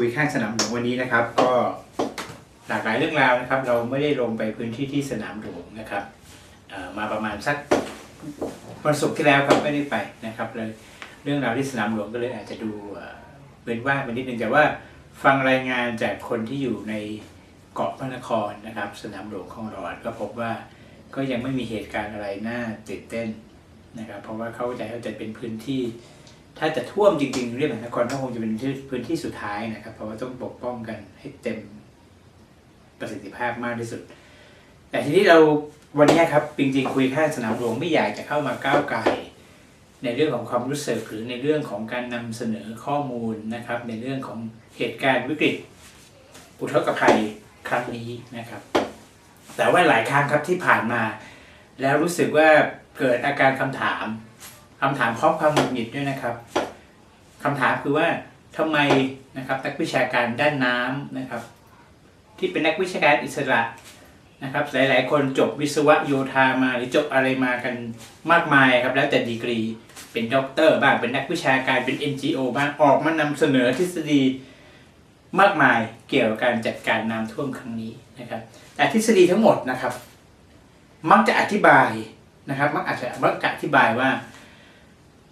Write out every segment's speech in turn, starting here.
ุยข้างสนามหลวงวันนี้นะครับ ก็หลากหลายเรื่องราวนะครับ เราไม่ได้ลงไปพื้นที่ที่สนามหลวงนะครับมาประมาณสักวันศุกร์ที่แล้วครับไม่ได้ไปนะครับเลยเรื่องราวที่สนามหลวงก็เลยอาจจะดูเป็นว่างไปนิดนึงแต่ว่าฟังรายงานจากคนที่อยู่ในเกาะพระนครนะครับ สนามหลวงของเราก็พบว่าก็ยังไม่มีเหตุการณ์อะไรน่าตื่นเต้นนะครับ เพราะว่าเข้าใจว่าจะเป็นพื้นที่ ถ้าจะท่วมจริงๆเรียกมหานครก็คงจะเป็นพื้นที่สุดท้ายนะครับ เพราะว่าต้องปกป้องกันให้เต็มประสิทธิภาพมากที่สุด แต่ทีนี้เราวันนี้ครับจริงๆคุยแค่สนามหลวงไม่อยากจะเข้ามาก้าวไก่ายในเรื่องของความรู้สึกหรือในเรื่องของการนำเสนอข้อมูลนะครับ ในเรื่องของเหตุการณ์วิกฤต อุทกภัยครั้งนี้นะครับ แต่ว่าหลายครั้งครับที่ผ่านมา แล้วรู้สึกว่าเกิดอาการคำถาม คำถามพร้อมความหงุดหงิดด้วยนะครับคำถามคือว่าทำไมนะครับนักวิชาการด้านน้ำนะครับ ที่เป็นนักวิชาการอิสระนะครับ หลาย ๆ คนจบวิศวะโยธามาหรือจบอะไรมากันมากมายครับ แล้วแต่ดีกรีเป็นด็อกเตอร์บ้างเป็นนักวิชาการเป็น NGO บ้างออกมานำเสนอทฤษฎีมากมายเกี่ยวกับการจัดการน้ำท่วมครั้งนี้นะครับ แต่ทฤษฎีทั้งหมดนะครับ มักจะอธิบายนะครับ มักอาจจะมักจะอธิบายว่า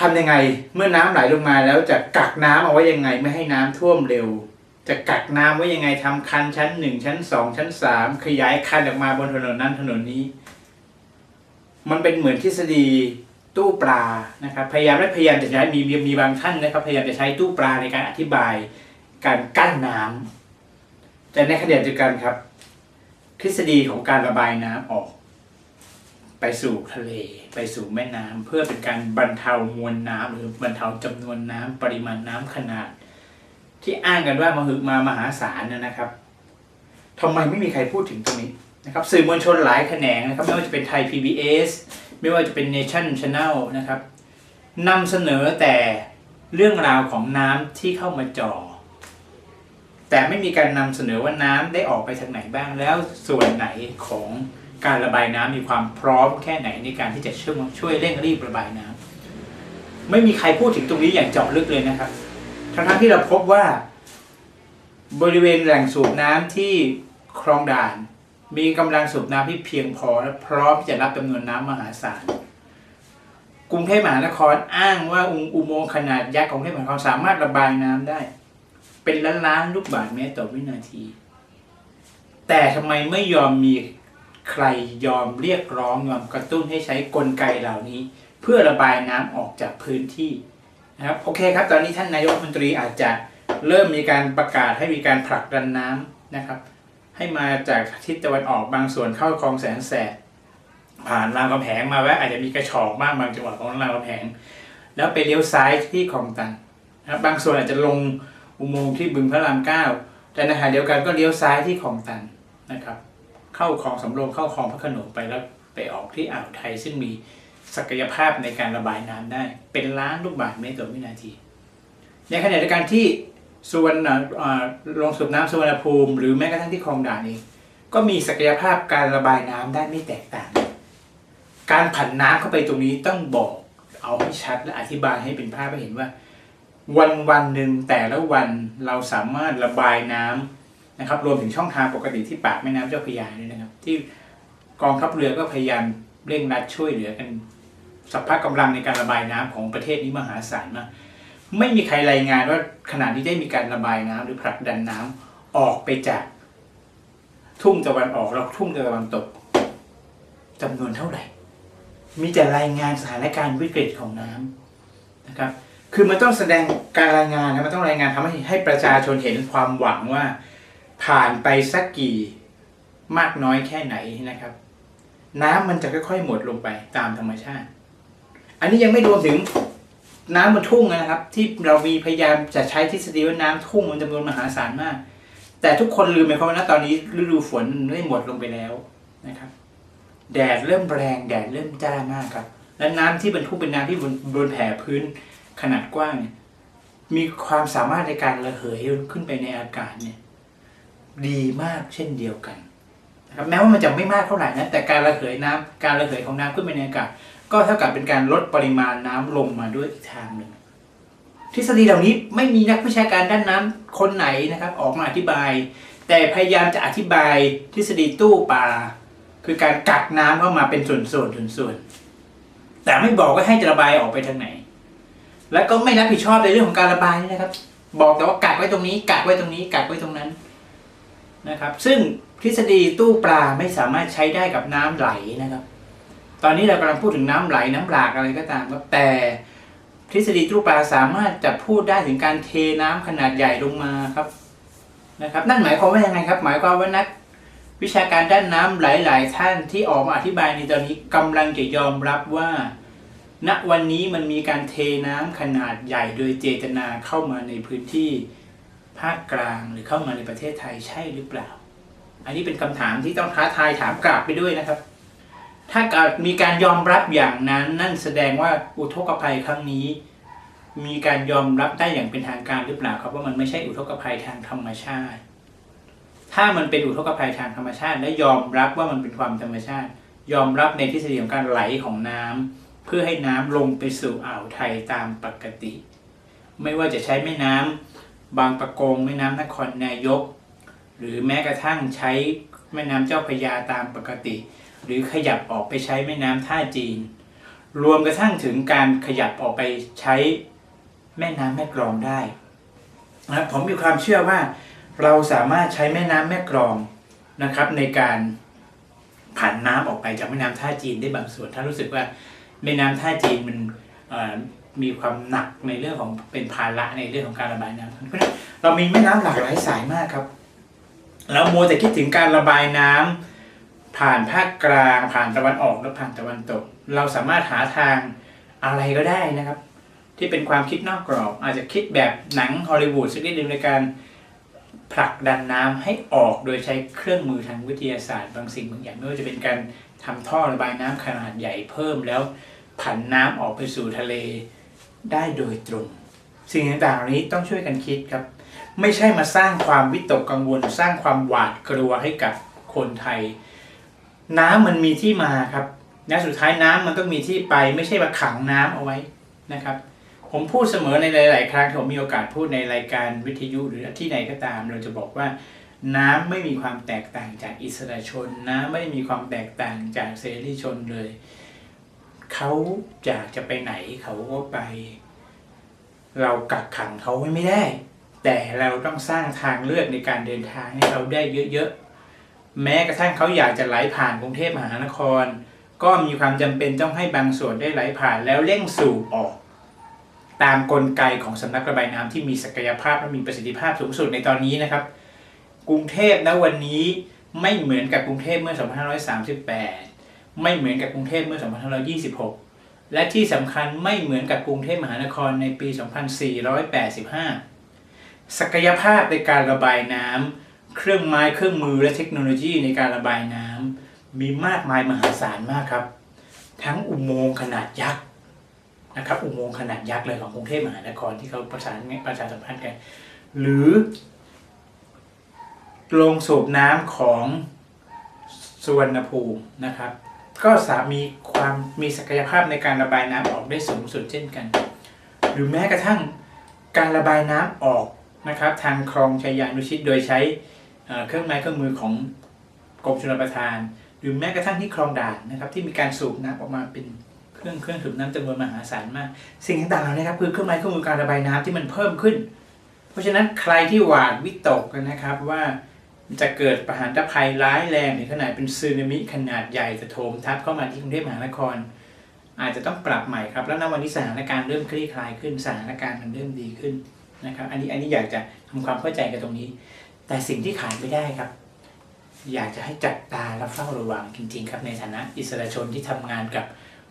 ทำยังไงเมื่อน้ำไหลลงมาแล้วจะกักน้ำเอาไว้ยังไงไม่ให้น้ำท่วมเร็ว จะกักน้ำไว้ยังไงทำคันชั้นหนึ่งชั้นสองชั้นสามขยายคันออกมาบนถนนนั้นถนนนี้ มันเป็นเหมือนทฤษฎีตู้ปลานะครับพยายามและพยายามจะใช้มีมีมีบางท่านนะครับพยายามจะใช้ตู้ปลาในการอธิบายการกั้นน้ำแต่ในขณะเดียวกันครับ ทฤษฎีของการระบายน้ำออก ไปสู่ทะเล ไปสู่แม่น้ำเพื่อเป็นการบรรเทามวลน้ำหรือบรรเทาจำนวนน้ำปริมาณน้ำขนาด ที่อ้างกันว่ามหึมามหาศาลนะนะครับทำไมไม่มีใครพูดถึงตรงนี้นะครับ สื่อมวลชนหลายแขนงนะครับ ไม่ว่าจะเป็นไทย PBS ไม่ว่าจะเป็น Nation Channel นะครับนำเสนอแต่เรื่องราวของน้ำที่เข้ามาจ่อแต่ไม่มีการนำเสนอว่าน้ำได้ออกไปทางไหนบ้างแล้วส่วนไหนของ การระบายน้ำมีความพร้อมแค่ไหนในการที่จะช่วยช่วยเร่งรีบระบายน้ำไม่มีใครพูดถึงตรงนี้อย่างเจาะลึกเลยนะครับ ทั้งๆที่เราพบว่า บริเวณแหล่งสูบน้ำที่คลองด่าน มีกำลังสูบน้ำที่เพียงพอและพร้อมที่จะรับจำนวนน้ำมหาศาลกรุงเทพมหานครอ้างว่าอุโมงค์ขนาดยักษ์ของกรุงเทพมหานครสามารถระบายน้ำได้ เป็นล้านล้านลูกบาศก์เมตรต่อวินาที แต่ทำไมไม่ยอมมี ใครยอมเรียกร้องยอมกระตุ้นให้ใช้กลไกเหล่านี้ เพื่อระบายน้ำออกจากพื้นที่นะครับโอเคครับ ตอนนี้ท่านนายกมนตรีอาจจะเริ่มมีการประกาศให้มีการผลักดันน้ำนะครับ ให้มาจากทิศตะวันออกบางส่วนเข้าคลองแสนแสบผ่านรามคำแหงมาแวะอาจจะมีกระชอกบ้างบางจังหวัดของรามคำแหงแล้วไปเลี้ยวซ้ายที่คลองตันนะครับบางส่วนอาจจะลงอุโมงค์ที่บึงพระรามเก้าแต่ในขณะเดียวกันก็เลี้ยวซ้ายที่คลองตันนะครับ เข้าคลองสำโรงเข้าคลองพระขนงไปแล้วไปออกที่อ่าวไทยซึ่งมีศักยภาพในการระบายน้ำได้ เป็นล้านลูกบาศก์เมตรต่อวินาที ในขณะเดียวกันที่สุวรรณอ่าโรงสูบน้ำสุวรรณภูมิ หรือแม้กระทั่งที่คลองด่านเองก็มีศักยภาพการระบายน้ำได้ไม่แตกต่าง การผันน้ำเข้าไปตรงนี้ต้องบอกเอาให้ชัดและอธิบายให้เป็นภาพให้เห็นว่า วันวันหนึ่งแต่ละวันเราสามารถระบายน้ำ นะครับรวมถึงช่องทางปกติที่ปากแม่น้ำเจ้าพระยาด้วยนะครับ ที่กองทัพเรือก็พยายามเร่งรัดช่วยเหลือกันสัพพะกำลังในการระบายน้ำของประเทศนี้มหาศาลมากไม่มีใครรายงานว่าขณะนี้ได้มีการระบายน้ำหรือผลักดันน้ำออกไปจาก ทุ่งตะวันออกแล้วทุ่งตะวันตกจำนวนเท่าไหร่ มีแต่รายงานสถานการณ์วิกฤตของน้ำนะครับ คือมันต้องแสดงการรายงานนะมันต้องรายงานทำให้ให้ประชาชนเห็นความหวังว่า ผ่านไปสักกี่มากน้อยแค่ไหนนะครับ น้ำมันจะค่อยๆหมดลงไปตามธรรมชาติ อันนี้ยังไม่รวมถึงน้ำบนทุ่งนะครับ ที่เรามีพยายามจะใช้ทฤษฎีว่าน้ำทุ่งมันจำนวนมหาศาลมาก แต่ทุกคนลืมไปเพราะว่าตอนนี้ฤดูฝนได้หมดลงไปแล้วนะครับ แดดเริ่มแรงแดดเริ่มจ้ามากครับ และน้ำที่บรรทุกเป็นน้ำที่บนบนแผ่พื้นขนาดกว้างเนี่ยมีความสามารถในการระเหยขึ้นไปในอากาศเนี่ย ดีมากเช่นเดียวกันนะครับแม้ว่ามันจะไม่มากเท่าไหร่นะแต่การระเหยน้ำการระเหยของน้ำขึ้นไปในอากาศก็เท่ากับเป็นการลดปริมาณน้ำลงมาด้วยอีกทางหนึ่งทฤษฎีเหล่านี้ไม่มีนักวิชาการด้านน้ำคนไหนนะครับออกมาอธิบาย แต่พยายามจะอธิบายทฤษฎีตู้ปลาคือการกักน้ำเข้ามาเป็นส่วนๆส่วนๆแต่ไม่บอกว่าให้ระบายออกไปทางไหน แล้วก็ไม่รับผิดชอบในเรื่องของการระบายนะครับ บอกแต่ว่ากักไว้ตรงนี้กักไว้ตรงนี้กักไว้ตรงนั้น นะครับซึ่งทฤษฎีตู้ปลาไม่สามารถใช้ได้กับน้ำไหลนะครับ ตอนนี้เรากำลังพูดถึงน้ำไหลน้ำหลากอะไรก็ตามครับแต่ทฤษฎีตู้ปลาสามารถจะพูดได้ถึงการเทน้ำขนาดใหญ่ลงมาครับนะครับ นั่นหมายความว่ายังไงครับ หมายความว่านักวิชาการด้านน้ำหลาย ๆ ท่านที่ออกมาอธิบายในตอนนี้กำลังจะยอมรับว่า ณวันนี้มันมีการเทน้ำขนาดใหญ่โดยเจตนาเข้ามาในพื้นที่ ภาคกลางหรือเข้ามาในประเทศไทยใช่หรือเปล่า อันนี้เป็นคำถามที่ต้องท้าทายถามกลับไปด้วยนะครับ ถ้าเกิดมีการยอมรับอย่างนั้น นั่นแสดงว่าอุทกภัยครั้งนี้ มีการยอมรับได้อย่างเป็นทางการหรือเปล่าครับว่ามันไม่ใช่อุทกภัยทางธรรมชาติ ถ้ามันเป็นอุทกภัยทางธรรมชาติ และยอมรับว่ามันเป็นความธรรมชาติ ยอมรับในทฤษฎีของการไหลของน้ำเพื่อให้น้ำลงไปสู่อ่าวไทยตามปกติ ไม่ว่าจะใช้แม่น้ำ บางประกงแม่น้ำนครนายก หรือแม้กระทั่งใช้แม่น้ำเจ้าพยาตามปกติ หรือขยับออกไปใช้แม่น้ำท่าจีน รวมกระทั่งถึงการขยับออกไปใช้แม่น้ำแม่กลองได้นะผมมีความเชื่อว่าเราสามารถใช้แม่น้ำแม่กลองนะครับ ในการผ่านน้ำออกไปจากแม่น้ำท่าจีนได้บางส่วน ถ้ารู้สึกว่าแม่น้ำท่าจีนมัน มีความหนักในเรื่องของเป็นภาระในเรื่องของการระบายน้ำเพราะนั้นเรามีแม่น้ำหลากหลายสายมากครับเราโมแต่คิดถึงการระบายน้ำผ่านภาคกลาง ผ่านตะวันออกและผ่านตะวันตก เราสามารถหาทางอะไรก็ได้นะครับ ที่เป็นความคิดนอกกรอบ อาจจะคิดแบบหนังฮอลลีวูดสักนิดนึงในการผลักดันน้ำให้ออกโดยใช้เครื่องมือทางวิทยาศาสตร์บางสิ่งบางอย่างไม่ว่าจะเป็นการทำท่อระบายน้ำขนาดใหญ่เพิ่มแล้วผันน้ำออกไปสู่ทะเล ได้โดยตรง สิ่งต่างๆเหล่านี้ต้องช่วยกันคิดครับ ไม่ใช่มาสร้างความวิตกกังวล สร้างความหวาดกลัวให้กับคนไทย น้ำมันมีที่มาครับและสุดท้ายน้ำมันต้องมีที่ไป ไม่ใช่มาขังน้ำเอาไว้นะครับ ผมพูดเสมอในหลาย ๆ ครั้งที่ผมมีโอกาสพูดในรายการวิทยุหรือที่ไหนก็ตาม เราจะบอกว่าน้ำไม่มีความแตกต่างจากอิสระชน น้ำไม่มีความแตกต่างจากเสรีชนเลย เขาอยากจะไปไหนเขาก็ไป เรากักขังเขาไว้ไม่ได้ แต่เราต้องสร้างทางเลือกในการเดินทางให้เขาได้เยอะๆ แม้กระทั่งเขาอยากจะไหลผ่านกรุงเทพมหานคร ก็มีความจำเป็นต้องให้บางส่วนได้ไหลผ่านแล้วเร่งสูบออก ตามกลไกของสำนักระบายน้ำที่มีศักยภาพและมีประสิทธิภาพสูงสุดในตอนนี้นะครับ กรุงเทพณวันนี้ไม่เหมือนกับกรุงเทพเมื่อ 2538 ไม่เหมือนกับกรุงเทพเมื่อ 2526 และที่สำคัญไม่เหมือนกับกรุงเทพมหานครในปี 2485 ศักยภาพในการระบายน้ำเครื่องไม้เครื่องมือและเทคโนโลยีในการระบายน้ำมีมากมายมหาศาลมากครับ ทั้งอุโมงค์ขนาดยักษ์นะครับอุโมงค์ขนาดยักษ์เลยของกรุงเทพมหานครที่เขาประสานประชาสัมพันธ์กัน หรือโรงสูบน้ำของสุวรรณภูมินะครับ ก็สามมีความมีศักยภาพในการระบายน้ำออกได้สูงสุดเช่นกัน หรือแม้กระทั่งการระบายน้ำออกนะครับ ทางคลองชัยานุชิตโดยใช้เครื่องไม้เครื่องมือของกรมชลประทาน หรือแม้กระทั่งที่คลองด่านนะครับ ที่มีการสูบน้ำออกมาเป็นเครื่องเครื่องสูบน้ำจำนวนมหาศาลมาก สิ่งต่างๆเหล่านี้ครับคือเครื่องไม้เครื่องมือการระบายน้ำที่มันเพิ่มขึ้น เพราะฉะนั้นใครที่หวาดวิตกนะครับว่า จะเกิดปะหารภัยร้ายแรงถึงขนาดเป็นสึนามิขนาดใหญ่จะโถมทับเข้ามาที่กรุงเทพมหานคร อาจจะต้องปรับใหม่ครับ แล้วณวันนี้สถานการณ์เริ่มคลี่คลายขึ้นสถานการณ์มันเริ่มดีขึ้นนะครับ อันนี้อันนี้อยากจะทำความเข้าใจกันตรงนี้ แต่สิ่งที่ขาดไม่ได้ครับ อยากจะให้จับตาและเฝ้าระวังจริง ๆ ครับในฐานะอิสระชนที่ทำงานกับ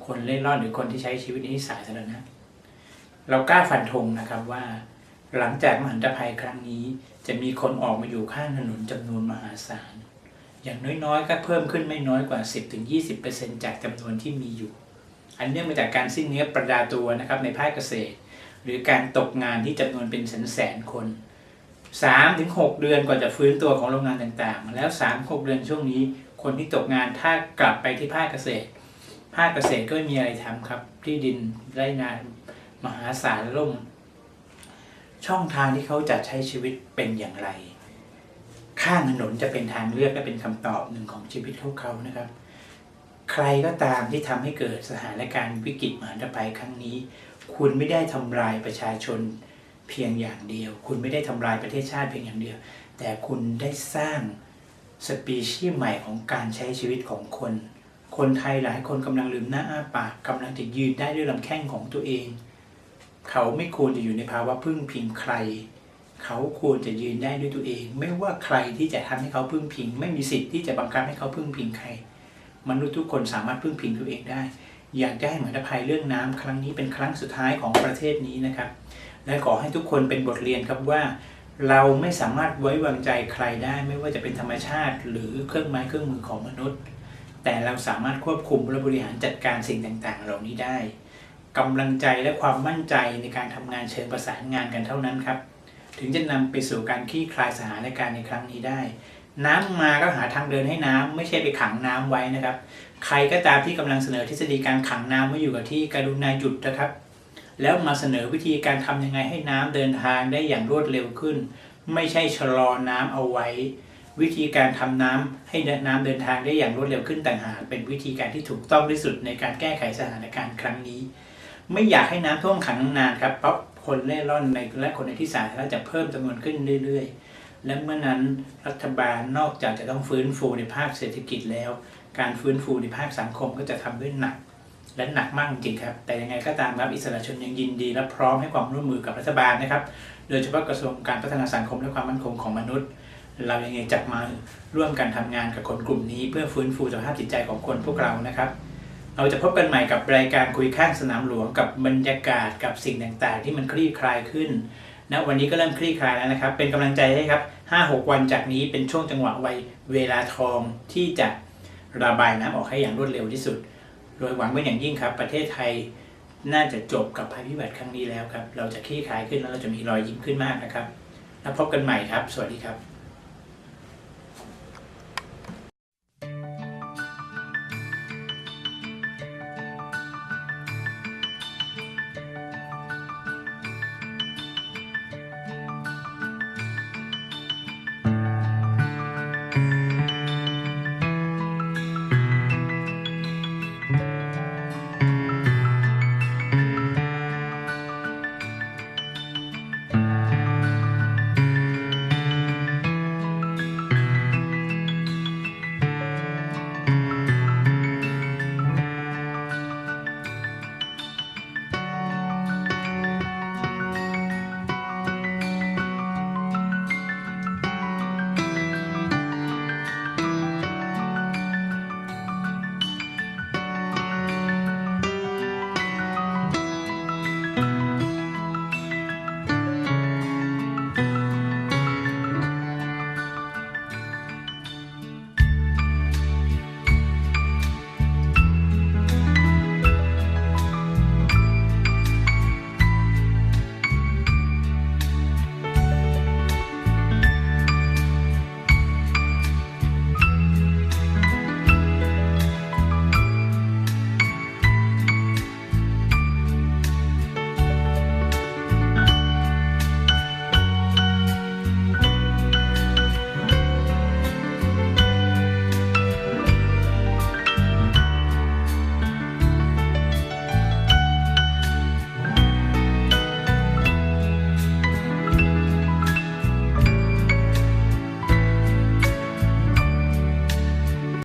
คนเล่ร่อนหรือคนที่ใช้ชีวิตในที่สาธารณะเรากล้าฟันธงนะครับว่า หลังจากมหันตภัยครั้งนี้ จะมีคนออกมาอยู่ข้างถนนจำนวนมหาศาล อย่างน้อยๆ ก็เพิ่มขึ้นไม่น้อยกว่า 10-20%จากจำนวนที่มีอยู่ อันเนื่องมาจากการสิ้นเนื้อประดาตัวนะครับในภาคเกษตร หรือการตกงานที่จำนวนเป็นแสนแสนๆคน3-6 เดือนกว่าจะฟื้นตัวของโรงงานต่างๆ แล้ว 3-6 เดือนช่วงนี้ คนที่ตกงานถ้ากลับไปที่ภาคเกษตร ภาคเกษตรก็ไม่มีอะไรทำครับ ที่ดินไร่นามหาศาลล่ม ช่องทางที่เขาจะใช้ชีวิตเป็นอย่างไร ข้างถนนจะเป็นทางเลือกและเป็นคำตอบหนึ่งของชีวิตเขาเขานะครับ ใครก็ตามที่ทำให้เกิดสถานการณ์วิกฤตมหันตภัยครั้งนี้ คุณไม่ได้ทำลายประชาชนเพียงอย่างเดียว คุณไม่ได้ทำลายประเทศชาติเพียงอย่างเดียว แต่คุณได้สร้างสปีชีส์ใหม่ของการใช้ชีวิตของคน คนไทยหลายคนกำลังลืมหน้าอ้าปากกำลังจะยืนได้ด้วยลำแข้งของตัวเอง เขาไม่ควรจะอยู่ในภาวะพึ่งพิงใคร เขาควรจะยืนได้ด้วยตัวเอง ไม่ว่าใครที่จะทำให้เขาพึ่งพิง ไม่มีสิทธิ์ที่จะบังคับให้เขาพึ่งพิงใคร มนุษย์ทุกคนสามารถพึ่งพิงตัวเองได้ อยากจะให้มหันภัยเรื่องน้ำครั้งนี้เป็นครั้งสุดท้ายของประเทศนี้นะครับ และขอให้ทุกคนเป็นบทเรียนครับว่า เราไม่สามารถไว้วางใจใครได้ ไม่ว่าจะเป็นธรรมชาติ หรือเครื่องไม้เครื่องมือของมนุษย์ แต่เราสามารถควบคุมและบริหารจัดการสิ่งต่างๆ เหล่านี้ได้ กำลังใจและความมั่นใจในการทำงานเชิงประสานงานกันเท่านั้นครับ ถึงจะนำไปสู่การคลี่คลายสถานการณ์ในครั้งนี้ได้ น้ำมาก็หาทางเดินให้น้ำไม่ใช่ไปขังน้ำไว้นะครับ ใครก็ตามที่กำลังเสนอทฤษฎีการขังน้ำไว้อยู่กับที่กรุณาหยุดนะครับ แล้วมาเสนอวิธีการทำยังไงให้น้ำเดินทางได้อย่างรวดเร็วขึ้น ไม่ใช่ชะลอน้ำเอาไว้วิธีการทำน้ำให้น้ำเดินทางได้อย่างรวดเร็วขึ้นต่างหากเป็นวิธีการที่ถูกต้องที่สุดในการแก้ไขสถานการณ์ครั้งนี้ ไม่อยากให้น้ำท่วมขังนานครับเพราะคนเล่ร่อนในและคนในที่สาธารณะจะเพิ่มจำนวนขึ้นเรื่อย ๆ และเมื่อนั้นรัฐบาลนอกจากจะต้องฟื้นฟูในภาคเศรษฐกิจแล้ว การฟื้นฟูในภาคสังคมก็จะทำด้วยหนัก และหนักมากจริงครับ แต่ยังไงก็ตามครับอิสระชนยังยินดี และพร้อมให้ความร่วมมือกับรัฐบาลนะครับ โดยเฉพาะกระทรวงการพัฒนาสังคมและความมั่นคงของมนุษย์ เรายังไงจับมาร่วมกันทำงานกับคนกลุ่มนี้ เพื่อฟื้นฟูสภาพจิตใจของคนพวกเรานะครับ เราจะพบกันใหม่กับรายการคุยข้างสนามหลวงกับบรรยากาศกับสิ่งต่างๆ ที่มันคลี่คลายขึ้นณวันนี้ก็เริ่มคลี่คลายแล้วนะครับ เป็นกำลังใจให้ครับ 5-6 วันจากนี้เป็นช่วงจังหวะวัยเวลาทองที่จะระบายน้ำออกให้อย่างรวดเร็วที่สุด โดยหวังเป็นอย่างยิ่งครับ ประเทศไทยน่าจะจบกับภัยพิบัติครั้งนี้แล้วครับ เราจะคลี่คลายขึ้นแล้วเราจะมีรอยยิ้มขึ้นมากนะครับ แล้วพบกันใหม่ครับ สวัสดีครับ